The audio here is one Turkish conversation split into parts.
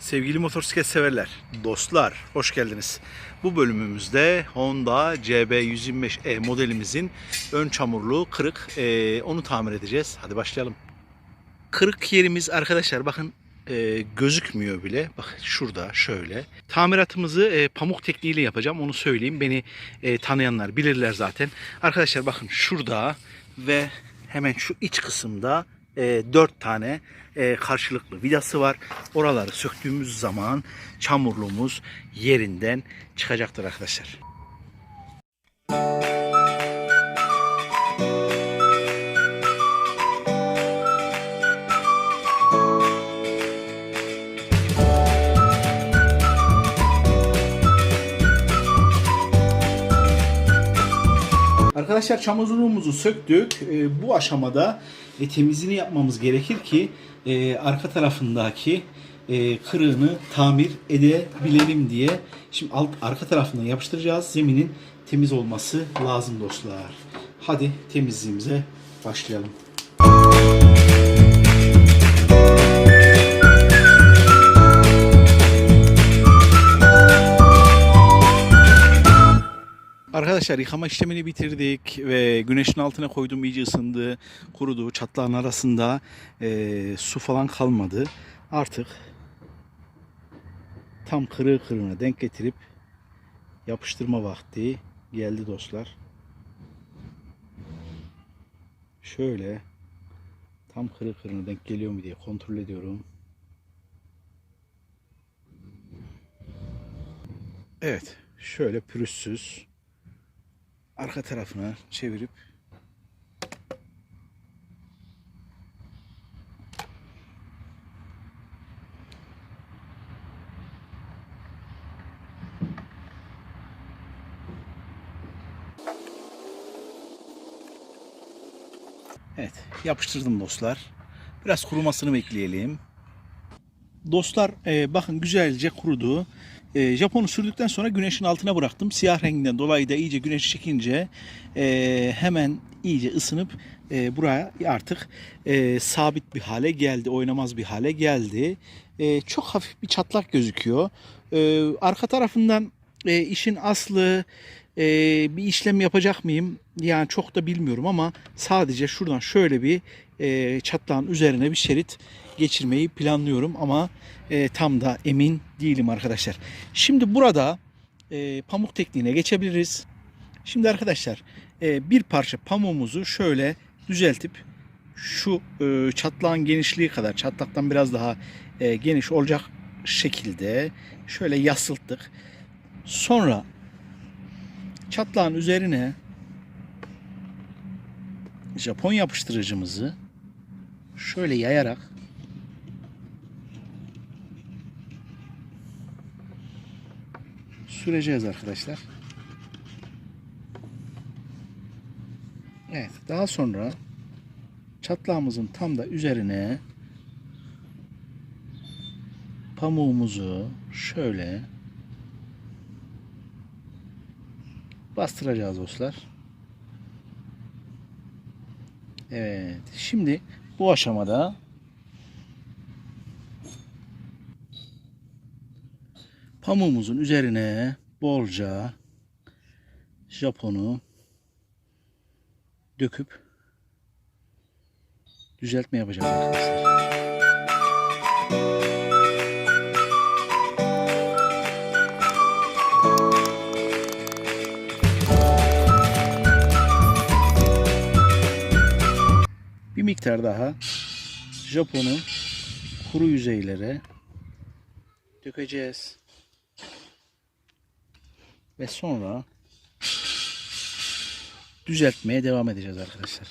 Sevgili motosiklet severler, dostlar hoş geldiniz. Bu bölümümüzde Honda CB125E modelimizin ön çamurluğu kırık. Ee, onu tamir edeceğiz. Hadi başlayalım. Kırık yerimiz arkadaşlar bakın e, gözükmüyor bile. Bak şurada şöyle. Tamiratımızı e, pamuk tekniğiyle yapacağım. Onu söyleyeyim. Beni e, tanıyanlar bilirler zaten. Arkadaşlar bakın şurada ve hemen şu iç kısımda e, 4 tane e, karşılıklı vidası var. Oraları söktüğümüz zaman çamurluğumuz yerinden çıkacaktır arkadaşlar. Arkadaşlar çamurluğumuzu söktük. Ee, bu aşamada e, temizliğini yapmamız gerekir ki e, arka tarafındaki e, kırığını tamir edebilelim diye. Şimdi alt arka tarafından yapıştıracağız. Zeminin temiz olması lazım dostlar. Hadi temizliğimize başlayalım. Arkadaşlar yıkama işlemini bitirdik ve güneşin altına koydum iyice ısındı, kurudu. Çatlağın arasında eee, su falan kalmadı. Artık tam kırığı kırığına denk getirip yapıştırma vakti geldi dostlar. Şöyle tam kırığı kırığına denk geliyor mu diye kontrol ediyorum. Evet, şöyle pürüzsüz arka tarafına çevirip Evet, yapıştırdım dostlar. Biraz kurumasını bekleyelim. Dostlar e, bakın güzelce kurudu. E, Japonu sürdükten sonra güneşin altına bıraktım. Siyah renginden dolayı da iyice güneş çekince e, hemen iyice ısınıp e, buraya artık e, sabit bir hale geldi. Oynamaz bir hale geldi. E, çok hafif bir çatlak gözüküyor. E, arka tarafından e, işin aslı e, bir işlem yapacak mıyım? Yani çok da bilmiyorum ama sadece şuradan şöyle bir e, çatlağın üzerine bir şerit geçirmeyi planlıyorum ama e, tam da emin değilim arkadaşlar. Şimdi burada e, pamuk tekniğine geçebiliriz. Şimdi arkadaşlar e, bir parça pamuğumuzu şöyle düzeltip şu e, çatlağın genişliği kadar çatlaktan biraz daha e, geniş olacak şekilde şöyle yasılttık. Sonra çatlağın üzerine Japon yapıştırıcımızı şöyle yayarak süreceğiz arkadaşlar. Evet, daha sonra çatlağımızın tam da üzerine pamuğumuzu şöyle bastıracağız dostlar. Evet. Şimdi bu aşamada pamuğumuzun üzerine bolca Japonu döküp düzeltme yapacağız arkadaşlar. Miktar daha Japonu kuru yüzeylere dökeceğiz. Ve sonra düzeltmeye devam edeceğiz arkadaşlar.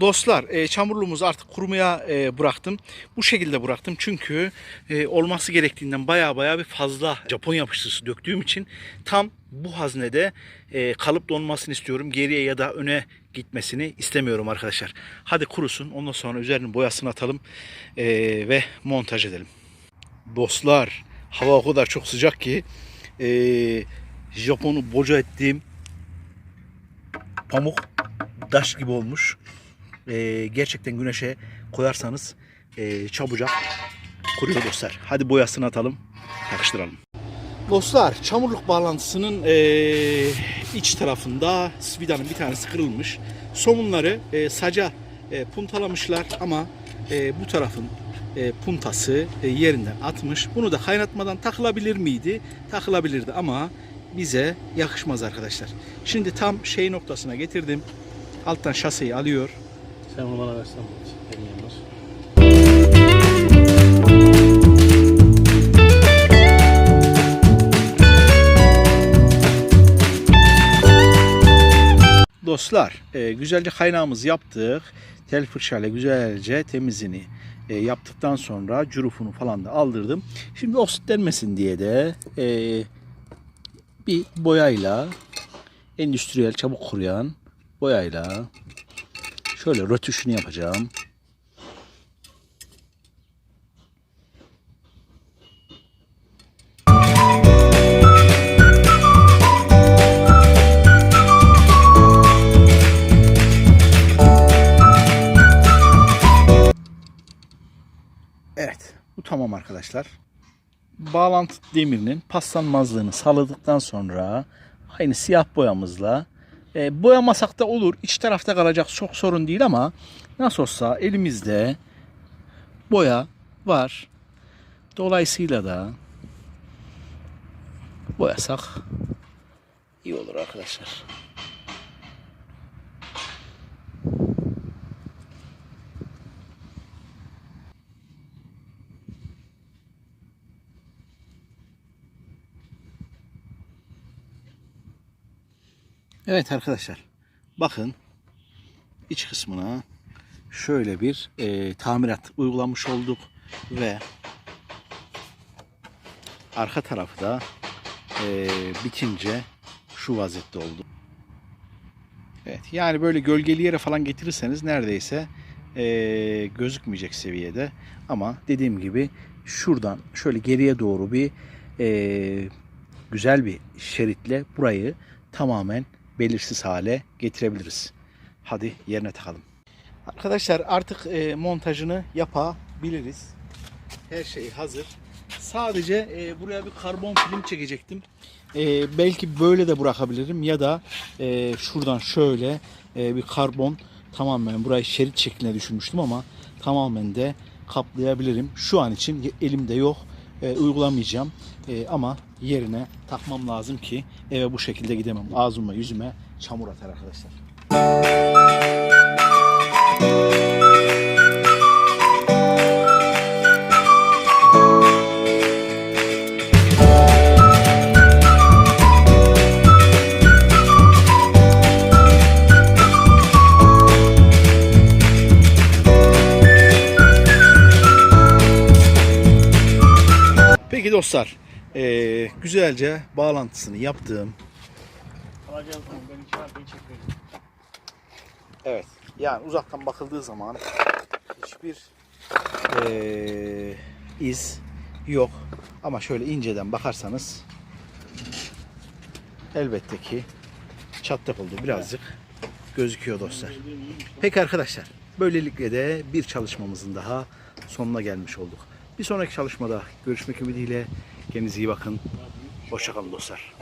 Dostlar e, çamurluğumuzu artık kurumaya e, bıraktım. Bu şekilde bıraktım çünkü e, olması gerektiğinden baya baya bir fazla Japon yapıştırıcısı döktüğüm için tam bu haznede e, kalıp donmasını istiyorum. Geriye ya da öne gitmesini istemiyorum arkadaşlar. Hadi kurusun ondan sonra üzerinin boyasını atalım e, ve montaj edelim. Dostlar hava o kadar çok sıcak ki e, Japon'u boca ettiğim pamuk daş gibi olmuş. E, gerçekten güneşe koyarsanız e, çabucak kuruyor dostlar. Hadi boyasını atalım, yakıştıralım. Dostlar çamurluk bağlantısının e, iç tarafında vidanın bir tanesi kırılmış. Somunları e, saca e, puntalamışlar ama e, bu tarafın e, puntası e, yerinden atmış. Bunu da kaynatmadan takılabilir miydi? Takılabilirdi ama bize yakışmaz arkadaşlar. Şimdi tam şey noktasına getirdim. Alttan şaseyi alıyor. Sen onu bana versen elini var. Dostlar e, güzelce kaynağımızı yaptık. Tel fırçayla güzelce temizini e, yaptıktan sonra cürufunu falan da aldırdım. Şimdi oksitlenmesin diye de e, bir boyayla endüstriyel çabuk kuruyan boyayla şöyle rötuşunu yapacağım. Evet, bu tamam arkadaşlar. Bağlantı demirinin paslanmazlığını sağladıktan sonra aynı siyah boyamızla e, boyamasak da olur. İç tarafta kalacak çok sorun değil ama nasıl olsa elimizde boya var. Dolayısıyla da boyasak iyi olur arkadaşlar. Evet arkadaşlar. Bakın iç kısmına şöyle bir e, tamirat uygulamış olduk ve arka tarafı da e, bitince şu vaziyette oldu. Evet yani böyle gölgeli yere falan getirirseniz neredeyse e, gözükmeyecek seviyede ama dediğim gibi şuradan şöyle geriye doğru bir e, güzel bir şeritle burayı tamamen belirsiz hale getirebiliriz. Hadi yerine takalım. Arkadaşlar artık e, montajını yapabiliriz. Her şey hazır. Sadece e, buraya bir karbon film çekecektim. E, belki böyle de bırakabilirim ya da şuradan şöyle bir karbon tamamen burayı şerit şekline düşürmüştüm ama tamamen de kaplayabilirim. Şu an için elimde yok. E, uygulamayacağım. E, ama yerine takmam lazım ki eve bu şekilde gidemem. Ağzıma yüzüme çamur atar arkadaşlar. Peki dostlar, e, güzelce bağlantısını çekmedim. Evet. Yani uzaktan bakıldığı zaman hiçbir eee, iz yok. Ama şöyle inceden bakarsanız elbette ki çat yapıldı birazcık gözüküyor dostlar. Peki arkadaşlar böylelikle de bir çalışmamızın daha sonuna gelmiş olduk. Bir sonraki çalışmada görüşmek ümidiyle kendinize iyi bakın. Hoşçakalın dostlar.